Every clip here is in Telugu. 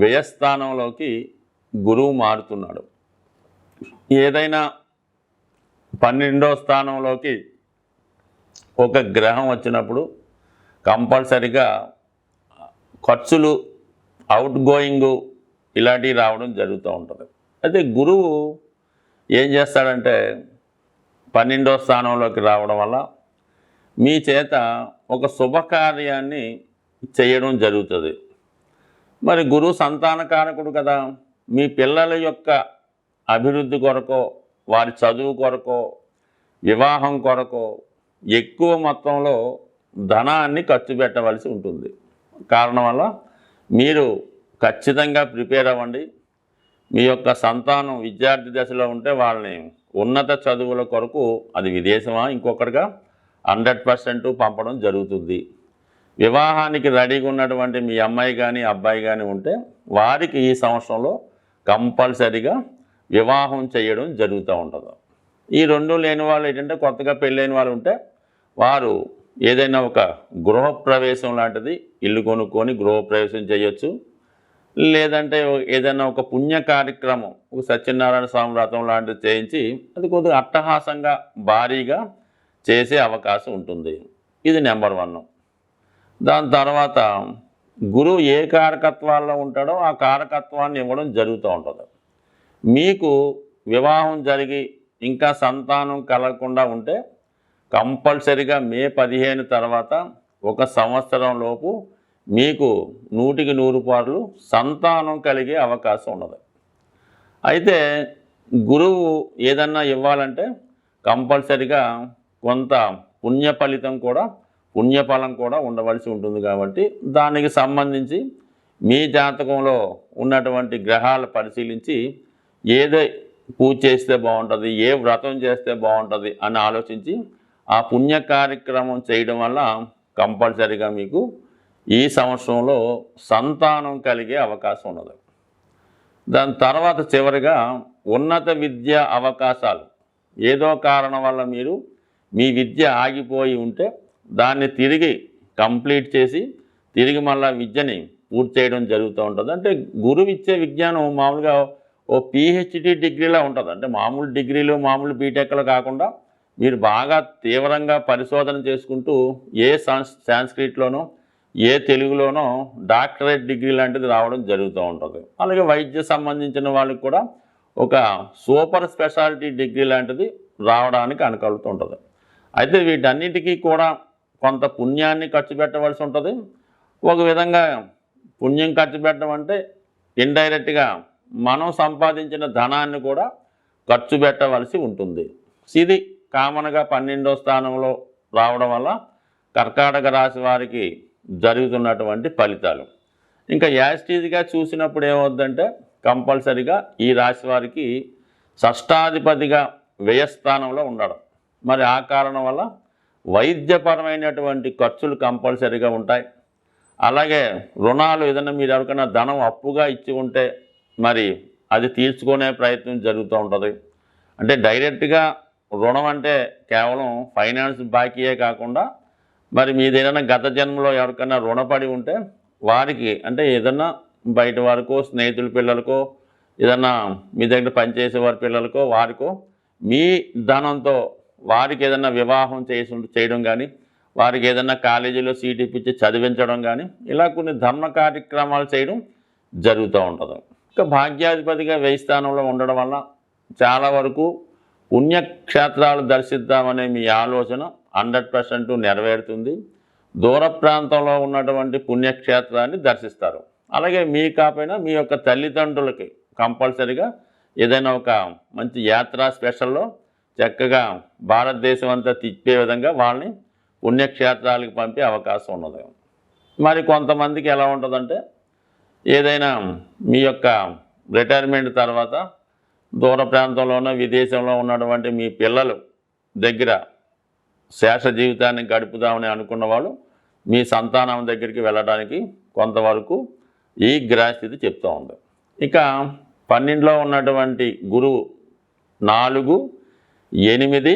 వ్యయస్థానంలోకి గురువు మారుతున్నాడు. ఏదైనా పన్నెండో స్థానంలోకి ఒక గ్రహం వచ్చినప్పుడు కంపల్సరిగా ఖర్చులు అవుట్ గోయింగ్ ఇలాంటివి రావడం జరుగుతూ ఉంటుంది. అయితే గురువు ఏం చేస్తాడంటే పన్నెండో స్థానంలోకి రావడం వల్ల మీ చేత ఒక శుభకార్యాన్ని చేయడం జరుగుతుంది. మరి గురువు సంతానకారకుడు కదా. మీ పిల్లల యొక్క అభివృద్ధి కొరకో వారి చదువు కొరకో వివాహం కొరకో ఎక్కువ మొత్తంలో ధనాన్ని ఖర్చు పెట్టవలసి ఉంటుంది. కారణం వల్ల మీరు ఖచ్చితంగా ప్రిపేర్ అవ్వండి. మీ యొక్క సంతానం విద్యార్థి దశలో ఉంటే వాళ్ళని ఉన్నత చదువుల కొరకు అది విదేశమా ఇంకొకటిగా హండ్రెడ్ పర్సెంట్ పంపడం జరుగుతుంది. వివాహానికి రెడీగా ఉన్నటువంటి మీ అమ్మాయి కానీ అబ్బాయి కానీ ఉంటే వారికి ఈ సంవత్సరంలో కంపల్సరిగా వివాహం చేయడం జరుగుతూ ఉంటుంది. ఈ రెండు లేని వాళ్ళు ఏంటంటే కొత్తగా పెళ్ళైన వాళ్ళు ఉంటే వారు ఏదైనా ఒక గృహప్రవేశం లాంటిది ఇల్లు కొనుక్కొని గృహప్రవేశం చేయొచ్చు. లేదంటే ఏదైనా ఒక పుణ్య కార్యక్రమం ఒక సత్యనారాయణ స్వామి వ్రతం లాంటిది చేయించి అది కొద్దిగా అట్టహాసంగా భారీగా చేసే అవకాశం ఉంటుంది. ఇది నెంబర్ వన్. దాని తర్వాత గురువు ఏ కారకత్వాల్లో ఉంటాడో ఆ కారకత్వాన్ని ఇవ్వడం జరుగుతూ ఉంటుంది. మీకు వివాహం జరిగి ఇంకా సంతానం కలగకుండా ఉంటే కంపల్సరిగా మే పదిహేను తర్వాత ఒక సంవత్సరం లోపు మీకు నూటికి నూరు పార్లు సంతానం కలిగే అవకాశం ఉన్నది. అయితే గురువు ఏదన్నా ఇవ్వాలంటే కంపల్సరిగా కొంత పుణ్య ఫలితం కూడా పుణ్యఫలం కూడా ఉండవలసి ఉంటుంది కాబట్టి దానికి సంబంధించి మీ జాతకంలో ఉన్నటువంటి గ్రహాలు పరిశీలించి ఏదో పూజ చేస్తే బాగుంటుంది ఏ వ్రతం చేస్తే బాగుంటుంది అని ఆలోచించి ఆ పుణ్య కార్యక్రమం చేయడం వల్ల కంపల్సరిగా మీకు ఈ సంవత్సరంలో సంతానం కలిగే అవకాశం ఉన్నది. దాని తర్వాత చివరిగా ఉన్నత విద్య అవకాశాలు. ఏదో కారణం వల్ల మీరు మీ విద్య ఆగిపోయి ఉంటే దాన్ని తిరిగి కంప్లీట్ చేసి తిరిగి మళ్ళీ విద్యని పూర్తి చేయడం జరుగుతూ ఉంటుంది. అంటే గురువు ఇచ్చే విజ్ఞానం మామూలుగా ఓ పిహెచ్డి డిగ్రీలా ఉంటుంది. అంటే మామూలు డిగ్రీలు మామూలు బీటెక్లు కాకుండా మీరు బాగా తీవ్రంగా పరిశోధన చేసుకుంటూ ఏ సాన్స్ సాంస్క్రిట్లోనో ఏ తెలుగులోనో డాక్టరేట్ డిగ్రీ లాంటిది రావడం జరుగుతూ ఉంటుంది. అలాగే వైద్య సంబంధించిన వాళ్ళకి కూడా ఒక సూపర్ స్పెషాలిటీ డిగ్రీ లాంటిది రావడానికి అనుకలుతూ ఉంటుంది. అయితే వీటన్నిటికీ కూడా కొంత పుణ్యాన్ని ఖర్చు పెట్టవలసి ఉంటుంది. ఒక విధంగా పుణ్యం ఖర్చు పెట్టడం అంటే ఇండైరెక్ట్గా మనం సంపాదించిన ధనాన్ని కూడా ఖర్చు పెట్టవలసి ఉంటుంది. ఇది కామన్గా పన్నెండో స్థానంలో రావడం వల్ల కర్కాటక రాశి వారికి జరుగుతున్నటువంటి ఫలితాలు. ఇంకా యాస్టీజ్గా చూసినప్పుడు ఏమవుద్దంటే కంపల్సరిగా ఈ రాశి వారికి షష్టాధిపతిగా వ్యయస్థానంలో ఉండడం. మరి ఆ కారణం వల్ల వైద్యపరమైనటువంటి ఖర్చులు కంపల్సరీగా ఉంటాయి. అలాగే రుణాలు ఏదైనా మీరు ఎవరికైనా ధనం అప్పుగా ఇచ్చి ఉంటే మరి అది తీర్చుకునే ప్రయత్నం జరుగుతూ ఉంటుంది. అంటే డైరెక్ట్గా రుణం అంటే కేవలం ఫైనాన్స్ బాకీయే కాకుండా మరి మీది ఏదైనా గత జన్మలో ఎవరికైనా రుణపడి ఉంటే వారికి అంటే ఏదన్నా బయట వారికో స్నేహితుల పిల్లలకో ఏదన్నా మీ దగ్గర పనిచేసే వారి పిల్లలకో వారికో మీ ధనంతో వారికి ఏదైనా వివాహం చేసి చేయడం కానీ వారికి ఏదైనా కాలేజీలో సీట్ ఇప్పించి చదివించడం కానీ ఇలా కొన్ని ధర్మ కార్యక్రమాలు చేయడం జరుగుతూ ఉంటుంది. ఇంకా భాగ్యాధిపతిగా వెయ్యి స్థానంలో ఉండడం వల్ల చాలా వరకు పుణ్యక్షేత్రాలు దర్శిద్దామనే మీ ఆలోచన హండ్రెడ్ పర్సెంట్ నెరవేరుతుంది. దూర ప్రాంతంలో ఉన్నటువంటి పుణ్యక్షేత్రాన్ని దర్శిస్తారు. అలాగే మీ కాపైనా మీ యొక్క తల్లిదండ్రులకి కంపల్సరిగా ఏదైనా ఒక మంచి యాత్రా స్పెషల్లో చక్కగా భారతదేశం అంతా తిప్పే విధంగా వాళ్ళని పుణ్యక్షేత్రాలకు పంపే అవకాశం ఉన్నది. మరి కొంతమందికి ఎలా ఉంటుందంటే ఏదైనా మీ యొక్క రిటైర్మెంట్ తర్వాత దూర ప్రాంతంలోనో విదేశంలో ఉన్నటువంటి మీ పిల్లలు దగ్గర శేష జీవితాన్ని గడుపుదామని అనుకున్న వాళ్ళు మీ సంతానం దగ్గరికి వెళ్ళడానికి కొంతవరకు ఈ గ్రహస్థితి చెప్తూ ఉంది. ఇక పన్నెండులో ఉన్నటువంటి గురువు నాలుగు ఎనిమిది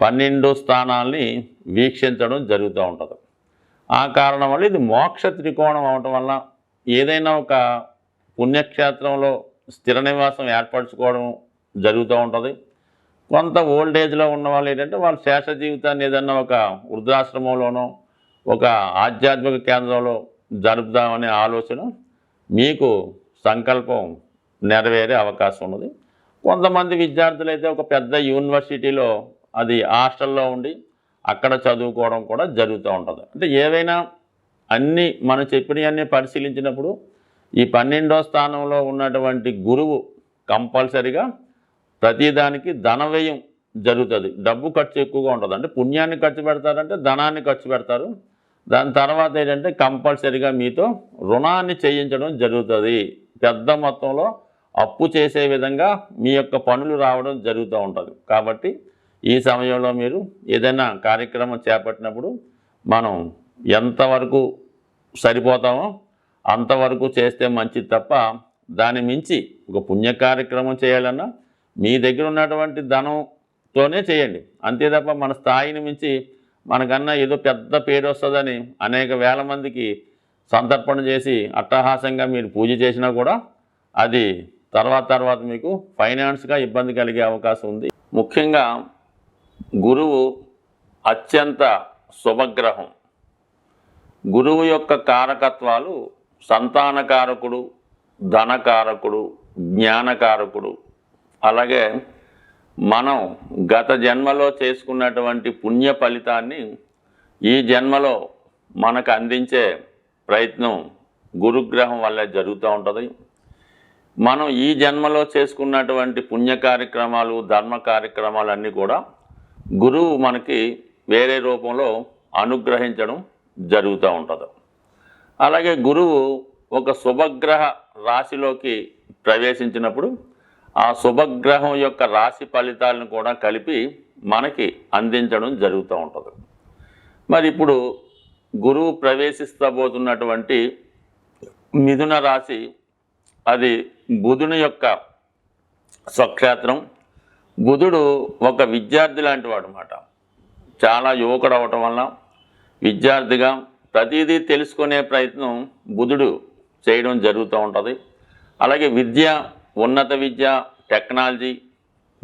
పన్నెండు స్థానాల్ని వీక్షించడం జరుగుతూ ఉంటుంది. ఆ కారణం వల్ల ఇది మోక్ష త్రికోణం అవటం వల్ల ఏదైనా ఒక పుణ్యక్షేత్రంలో స్థిర నివాసం ఏర్పరచుకోవడం జరుగుతూ ఉంటుంది. కొంత ఓల్డ్ ఏజ్లో ఉన్న వాళ్ళు ఏంటంటే వాళ్ళ శేష జీవితాన్ని ఏదన్నా ఒక వృద్ధాశ్రమంలోనో ఒక ఆధ్యాత్మిక కేంద్రంలో జరుపుదామనే ఆలోచన మీకు సంకల్పం నెరవేరే అవకాశం ఉన్నది. కొంతమంది విద్యార్థులు అయితే ఒక పెద్ద యూనివర్సిటీలో అది హాస్టల్లో ఉండి అక్కడ చదువుకోవడం కూడా జరుగుతూ ఉంటుంది. అంటే ఏవైనా అన్నీ మనం చెప్పినవన్నీ పరిశీలించినప్పుడు ఈ పన్నెండో స్థానంలో ఉన్నటువంటి గురువు కంపల్సరిగా ప్రతిదానికి ధన వ్యయం జరుగుతుంది. డబ్బు ఖర్చు ఎక్కువగా ఉంటుంది. అంటే పుణ్యాన్ని ఖర్చు పెడతారంటే ధనాన్ని ఖర్చు పెడతారు. దాని తర్వాత ఏంటంటే కంపల్సరిగా మీతో రుణాన్ని చేయించడం జరుగుతుంది. పెద్ద మొత్తంలో అప్పు చేసే విధంగా మీ యొక్క పనులు రావడం జరుగుతూ ఉంటుంది. కాబట్టి ఈ సమయంలో మీరు ఏదైనా కార్యక్రమం చేపట్టినప్పుడు మనం ఎంతవరకు సరిపోతామో అంతవరకు చేస్తే మంచిది తప్ప దాని మించి ఒక పుణ్య కార్యక్రమం చేయాలన్నా మీ దగ్గర ఉన్నటువంటి ధనంతోనే చేయండి. అంతే తప్ప మన స్థాయిని మించి మనకన్నా ఏదో పెద్ద పేరు వస్తుందని అనేక వేల మందికి సంతర్పణ చేసి అట్టహాసంగా మీరు పూజ చేసినా కూడా అది తర్వాత తర్వాత మీకు ఫైనాన్స్గా ఇబ్బంది కలిగే అవకాశం ఉంది. ముఖ్యంగా గురువు అత్యంత శుభగ్రహం. గురువు యొక్క కారకత్వాలు సంతానకారకుడు ధనకారకుడు జ్ఞానకారకుడు. అలాగే మనం గత జన్మలో చేసుకున్నటువంటి పుణ్య ఫలితాన్ని ఈ జన్మలో మనకు అందించే ప్రయత్నం గురుగ్రహం వల్ల జరుగుతూ ఉంటుంది. మనం ఈ జన్మలో చేసుకున్నటువంటి పుణ్య కార్యక్రమాలు ధర్మ కార్యక్రమాలు అన్నీ కూడా గురువు మనకి వేరే రూపంలో అనుగ్రహించడం జరుగుతూ ఉంటుంది. అలాగే గురువు ఒక శుభగ్రహ రాశిలోకి ప్రవేశించినప్పుడు ఆ శుభగ్రహం యొక్క రాశి ఫలితాలను కూడా కలిపి మనకి అందించడం జరుగుతూ ఉంటుంది. మరి ఇప్పుడు గురువు ప్రవేశిస్తబోతున్నటువంటి మిథున రాశి అది బుధుని యొక్క స్వక్షేత్రం. బుధుడు ఒక విద్యార్థి లాంటి వాడు అనమాట చాలా యువకుడు అవటం వల్ల విద్యార్థిగా ప్రతిదీ తెలుసుకునే ప్రయత్నం బుధుడు చేయడం జరుగుతూ ఉంటుంది. అలాగే విద్య ఉన్నత విద్య టెక్నాలజీ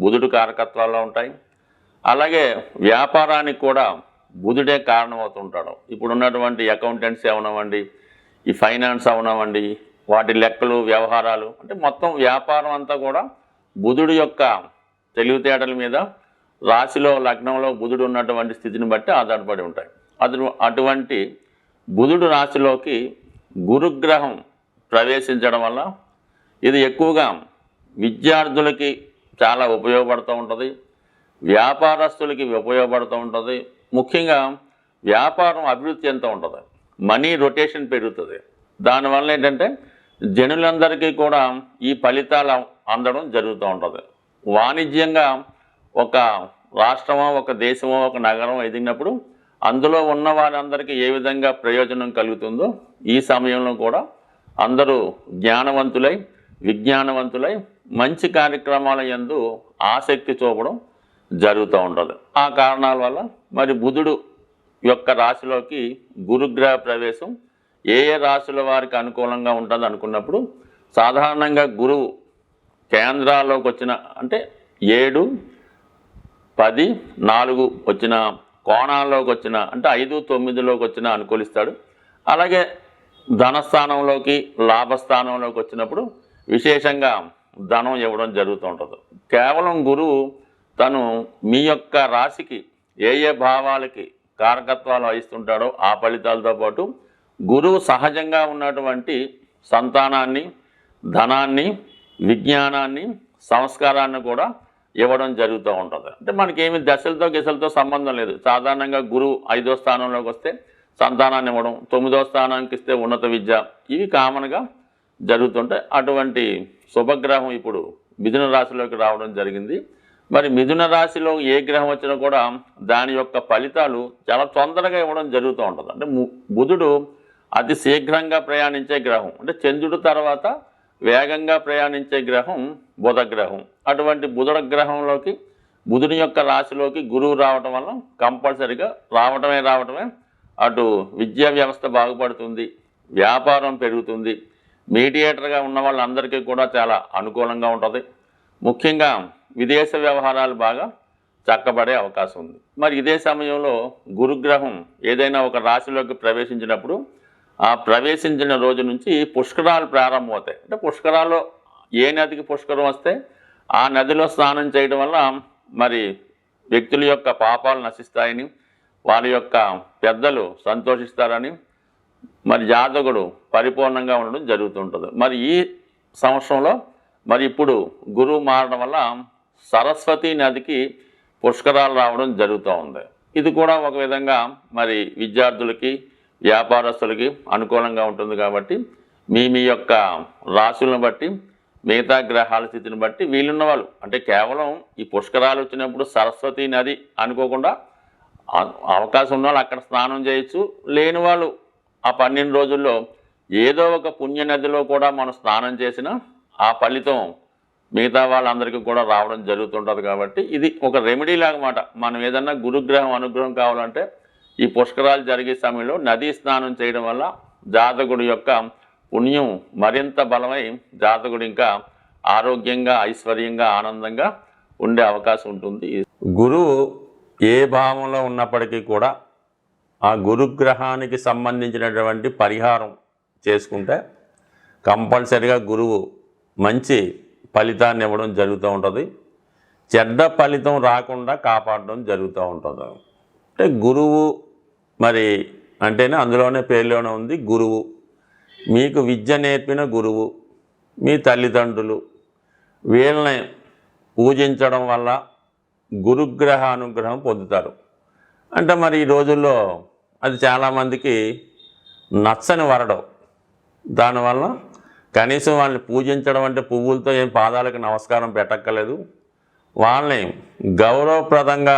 బుధుడు కారకత్వాల్లో ఉంటాయి. అలాగే వ్యాపారానికి కూడా బుధుడే కారణమవుతుంటాడు ఇప్పుడు ఉన్నటువంటి అకౌంటెంట్స్ అవనవ్వండి ఈ ఫైనాన్స్ అవనవ్వండి వాటి లెక్కలు వ్యవహారాలు అంటే మొత్తం వ్యాపారం అంతా కూడా బుధుడు యొక్క తెలివితేటల మీద రాశిలో లగ్నంలో బుధుడు ఉన్నటువంటి స్థితిని బట్టి ఆధారపడి ఉంటాయి. అటు అటువంటి బుధుడు రాశిలోకి గురుగ్రహం ప్రవేశించడం వల్ల ఇది ఎక్కువగా విద్యార్థులకి చాలా ఉపయోగపడుతూ ఉంటుంది. వ్యాపారస్తులకి ఉపయోగపడుతూ ఉంటుంది. ముఖ్యంగా వ్యాపారం అభివృద్ధి ఎంత ఉంటుంది. మనీ రొటేషన్ పెరుగుతుంది. దానివల్ల ఏంటంటే జనులందరికీ కూడా ఈ ఫలితాలు అందడం జరుగుతూ ఉంటుంది. వాణిజ్యంగా ఒక రాష్ట్రమో ఒక దేశమో ఒక నగరం ఎదిగినప్పుడు అందులో ఉన్న వారందరికీ ఏ విధంగా ప్రయోజనం కలుగుతుందో ఈ సమయంలో కూడా అందరూ జ్ఞానవంతులై విజ్ఞానవంతులై మంచి కార్యక్రమాల యందు ఆసక్తి చూపడం జరుగుతూ ఉంటుంది. ఆ కారణాల వల్ల మరి బుధుడు యొక్క రాశిలోకి గురుగ్రహ ప్రవేశం ఏ ఏ రాశుల వారికి అనుకూలంగా ఉంటుంది అనుకున్నప్పుడు సాధారణంగా గురువు కేంద్రాల్లోకి వచ్చిన అంటే ఏడు పది నాలుగు వచ్చిన కోణాల్లోకి వచ్చిన అంటే ఐదు తొమ్మిదిలోకి వచ్చిన అనుకూలిస్తాడు. అలాగే ధనస్థానంలోకి లాభస్థానంలోకి వచ్చినప్పుడు విశేషంగా ధనం ఇవ్వడం జరుగుతూ ఉంటుంది. కేవలం గురువు తను మీ యొక్క రాశికి ఏ ఏ భావాలకి కారకత్వాలు వహిస్తుంటాడో ఆ ఫలితాలతో పాటు గురువు సహజంగా ఉన్నటువంటి సంతానాన్ని ధనాన్ని విజ్ఞానాన్ని సంస్కారాన్ని కూడా ఇవ్వడం జరుగుతూ ఉంటుంది. అంటే మనకేమి దశలతో గెసలతో సంబంధం లేదు. సాధారణంగా గురువు ఐదో స్థానంలోకి వస్తే సంతానాన్ని ఇవ్వడం తొమ్మిదో స్థానానికి ఇస్తే ఉన్నత విద్య ఇవి కామన్గా జరుగుతుంటే అటువంటి శుభగ్రహం ఇప్పుడు మిథున రాశిలోకి రావడం జరిగింది. మరి మిథున రాశిలో ఏ గ్రహం వచ్చినా కూడా దాని యొక్క ఫలితాలు చాలా తొందరగా ఇవ్వడం జరుగుతూ ఉంటుంది. అంటే ము- బుధుడు అతి శీఘ్రంగా ప్రయాణించే గ్రహం. అంటే చంద్రుడు తర్వాత వేగంగా ప్రయాణించే గ్రహం బుధ గ్రహం అటువంటి బుధుడ గ్రహంలోకి బుధుని యొక్క రాశిలోకి గురువు రావటం వల్ల కంపల్సరిగా రావటమే రావటమే అటు విద్యా వ్యవస్థ బాగుపడుతుంది వ్యాపారం పెరుగుతుంది. మీడియేటర్గా ఉన్న వాళ్ళందరికీ కూడా చాలా అనుకూలంగా ఉంటుంది. ముఖ్యంగా విదేశ వ్యవహారాలు బాగా చక్కబడే అవకాశం ఉంది. మరి ఇదే సమయంలో గురుగ్రహం ఏదైనా ఒక రాశిలోకి ప్రవేశించినప్పుడు ప్రవేశించిన రోజు నుంచి పుష్కరాలు ప్రారంభమవుతాయి. అంటే పుష్కరాలు ఏ నదికి పుష్కరం వస్తే ఆ నదిలో స్నానం చేయడం వల్ల మరి వ్యక్తుల యొక్క పాపాలు నశిస్తాయని వారి యొక్క పెద్దలు సంతోషిస్తారని మరి జాతకుడు పరిపూర్ణంగా ఉండడం జరుగుతుంటుంది. మరి ఈ సంవత్సరంలో మరి ఇప్పుడు గురువు మారడం వల్ల సరస్వతి నదికి పుష్కరాలు రావడం జరుగుతూ ఉంది. ఇది కూడా ఒక విధంగా మరి విద్యార్థులకి వ్యాపారస్తులకి అనుకూలంగా ఉంటుంది కాబట్టి మీ మీ యొక్క రాశులను బట్టి మిగతా గ్రహాల స్థితిని బట్టి వీళ్ళున్న వాళ్ళు అంటే కేవలం ఈ పుష్కరాలు వచ్చినప్పుడు సరస్వతి నది అనుకోకుండా అవకాశం ఉన్నవాళ్ళు అక్కడ స్నానం చేయొచ్చు. లేని వాళ్ళు ఆ పన్నెండు రోజుల్లో ఏదో ఒక పుణ్య నదిలో కూడా మనం స్నానం చేసినా ఆ ఫలితం మిగతా వాళ్ళందరికీ కూడా రావడం జరుగుతుంటుంది కాబట్టి ఇది ఒక రెమెడీ లాగమాట మనం ఏదన్నా గురుగ్రహం అనుగ్రహం కావాలంటే ఈ పుష్కరాలు జరిగే సమయంలో నదీ స్నానం చేయడం వల్ల జాతకుడి యొక్క పుణ్యం మరింత బలమై జాతకుడు ఇంకా ఆరోగ్యంగా ఐశ్వర్యంగా ఆనందంగా ఉండే అవకాశం ఉంటుంది. గురువు ఏ భావంలో ఉన్నప్పటికీ కూడా ఆ గురుగ్రహానికి సంబంధించినటువంటి పరిహారం చేసుకుంటే కంపల్సరిగా గురువు మంచి ఫలితాన్ని ఇవ్వడం జరుగుతూ ఉంటుంది. చెడ్డ ఫలితం రాకుండా కాపాడడం జరుగుతూ ఉంటుంది. అంటే గురువు మరి అంటేనే అందులోనే పేర్లోనే ఉంది గురువు. మీకు విద్య నేర్పిన గురువు మీ తల్లిదండ్రులు వీళ్ళని పూజించడం వల్ల గురుగ్రహ అనుగ్రహం పొందుతారు. అంటే మరి ఈ రోజుల్లో అది చాలామందికి నచ్చని వరడం దానివల్ల కనీసం వాళ్ళని పూజించడం అంటే పువ్వులతో ఏం పాదాలకు నమస్కారం పెట్టక్కలేదు వాళ్ళని గౌరవప్రదంగా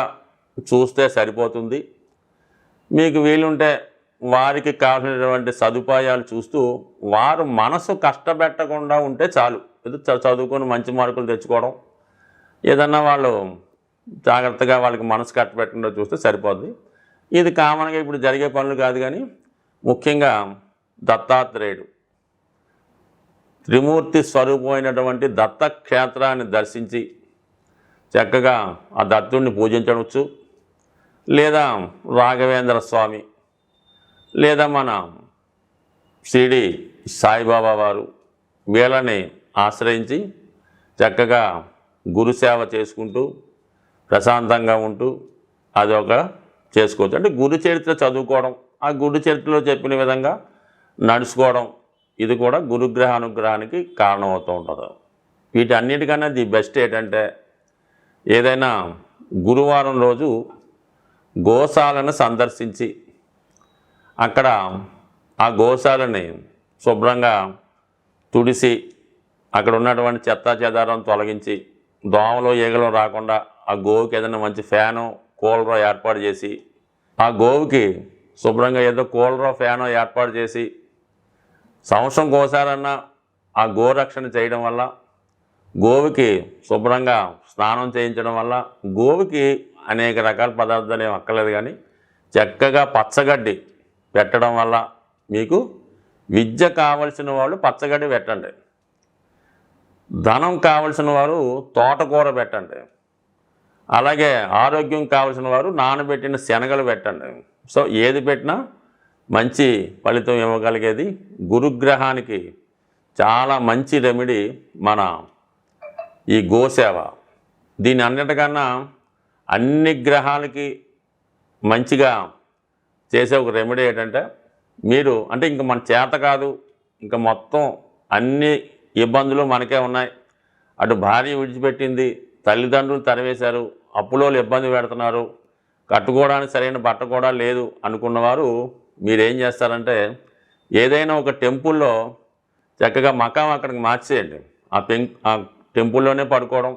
చూస్తే సరిపోతుంది. మీకు వీలుంటే వారికి కావాల్సినటువంటి సదుపాయాలు చూస్తూ వారు మనసు కష్టపెట్టకుండా ఉంటే చాలు. ఏదో చదువుకొని మంచి మార్కులు తెచ్చుకోవడం. ఏదన్నా వాళ్ళు జాగ్రత్తగా వాళ్ళకి మనసు కట్టపెట్టకుండా చూస్తే సరిపోద్ది. ఇది కామన్గా ఇప్పుడు జరిగే పనులు కాదు కానీ ముఖ్యంగా దత్తాత్రేయుడు త్రిమూర్తి స్వరూపమైనటువంటి దత్తక్షేత్రాన్ని దర్శించి చక్కగా ఆ దత్తుడిని పూజించవచ్చు. లేదా రాఘవేంద్ర స్వామి లేదా మన షిరిడి సాయిబాబా వారు వీళ్ళని ఆశ్రయించి చక్కగా గురుసేవ చేసుకుంటూ ప్రశాంతంగా ఉంటూ అదొక చేసుకోవచ్చు. అంటే గురు చరిత్ర చదువుకోవడం ఆ గురు చరిత్రలో చెప్పిన విధంగా నడుచుకోవడం ఇది కూడా గురుగ్రహ అనుగ్రహానికి కారణమవుతూ ఉంటుంది. వీటన్నిటికన్నా ది బెస్ట్ ఏంటంటే ఏదైనా గురువారం రోజు గోశాలను సందర్శించి అక్కడ ఆ గోశాలని శుభ్రంగా తుడిసి అక్కడ ఉన్నటువంటి చెత్త చెదారం తొలగించి దోమలు ఈగలు రాకుండా ఆ గోవుకి ఏదైనా మంచి ఫ్యాను కూలరో ఏర్పాటు చేసి ఆ గోవుకి శుభ్రంగా ఏదో కూలరో ఫ్యానో ఏర్పాటు చేసి సంవత్సరం కోసారన్నా ఆ గోరక్షణ చేయడం వల్ల గోవుకి శుభ్రంగా స్నానం చేయించడం వల్ల గోవుకి అనేక రకాల పదార్థాలు ఏం అక్కర్లేదు కానీ చక్కగా పచ్చగడ్డి పెట్టడం వల్ల మీకు విద్య కావలసిన వాళ్ళు పచ్చగడ్డి పెట్టండి. ధనం కావలసిన వారు తోటకూర పెట్టండి. అలాగే ఆరోగ్యం కావలసిన వారు నానబెట్టిన శనగలు పెట్టండి. సో ఏది పెట్టినా మంచి ఫలితం ఇవ్వగలిగేది గురుగ్రహానికి చాలా మంచి రెమెడీ మన ఈ గోసేవ. దీని అన్నిటికన్నా అన్ని గ్రహాలకి మంచిగా చేసే ఒక రెమెడీ ఏంటంటే మీరు అంటే ఇంక మన చేత కాదు ఇంకా మొత్తం అన్ని ఇబ్బందులు మనకే ఉన్నాయి. అటు భార్య విడిచిపెట్టింది తల్లిదండ్రులు తరివేశారు అప్పులోళ్ళు ఇబ్బంది పెడుతున్నారు కట్టుకోవడానికి సరైన బట్ట కూడా లేదు అనుకున్నవారు మీరేం చేస్తారంటే ఏదైనా ఒక టెంపుల్లో చక్కగా మకాం అక్కడికి మార్చేయండి. ఆ పెం ఆ టెంపుల్లోనే పడుకోవడం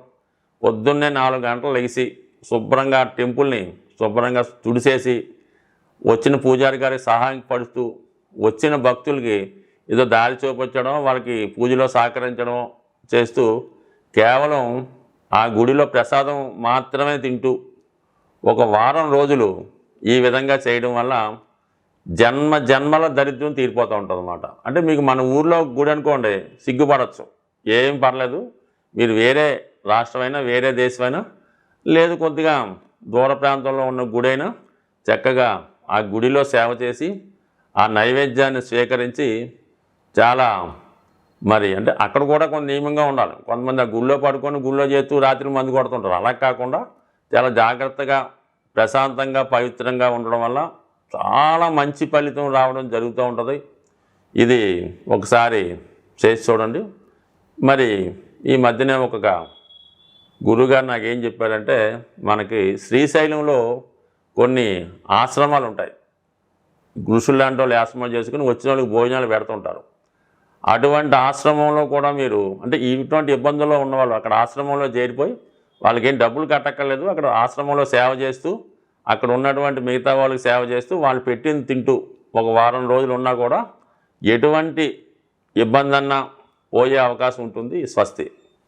పొద్దున్నే నాలుగు గంటలు లెగిసి శుభ్రంగా టెంపుల్ని శుభ్రంగా తుడిసేసి వచ్చిన పూజారి గారికి సహాయం పడుతూ వచ్చిన భక్తులకి ఏదో దారి చూపించడం వాళ్ళకి పూజలో సహకరించడం చేస్తూ కేవలం ఆ గుడిలో ప్రసాదం మాత్రమే తింటూ ఒక వారం రోజులు ఈ విధంగా చేయడం వల్ల జన్మ జన్మల దరిద్రం తీరిపోతూ ఉంటుంది అనమాట అంటే మీకు మన ఊర్లో గుడి అనుకోండి సిగ్గుపడచ్చు. ఏం పర్లేదు. మీరు వేరే రాష్ట్రమైనా వేరే దేశమైనా లేదు కొద్దిగా దూర ప్రాంతంలో ఉన్న గుడైనా చక్కగా ఆ గుడిలో సేవ చేసి ఆ నైవేద్యాన్ని స్వీకరించి చాలా మరి అంటే అక్కడ కూడా కొంత నియమంగా ఉండాలి. కొంతమంది ఆ గుళ్ళో పడుకొని గుళ్ళో చేస్తూ రాత్రి మందు కొడుతుంటారు. అలా కాకుండా చాలా జాగ్రత్తగా ప్రశాంతంగా పవిత్రంగా ఉండడం వల్ల చాలా మంచి ఫలితం రావడం జరుగుతూ ఉంటుంది. ఇది ఒకసారి చేసి చూడండి. మరి ఈ మధ్యనే ఒక గురుగారు నాకు ఏం చెప్పారంటే మనకి శ్రీశైలంలో కొన్ని ఆశ్రమాలు ఉంటాయి ఋషులు లాంటి వాళ్ళు ఆశ్రమం చేసుకుని వచ్చిన వాళ్ళకి భోజనాలు పెడుతుంటారు. అటువంటి ఆశ్రమంలో కూడా మీరు అంటే ఇటువంటి ఇబ్బందుల్లో ఉన్నవాళ్ళు అక్కడ ఆశ్రమంలో చేరిపోయి వాళ్ళకి ఏం డబ్బులు కట్టక్కర్లేదు అక్కడ ఆశ్రమంలో సేవ చేస్తూ అక్కడ ఉన్నటువంటి మిగతా వాళ్ళకి సేవ చేస్తూ వాళ్ళు పెట్టింది తింటూ ఒక వారం రోజులు ఉన్నా కూడా ఎటువంటి ఇబ్బంది అన్నా పోయే అవకాశం ఉంటుంది స్వస్తి.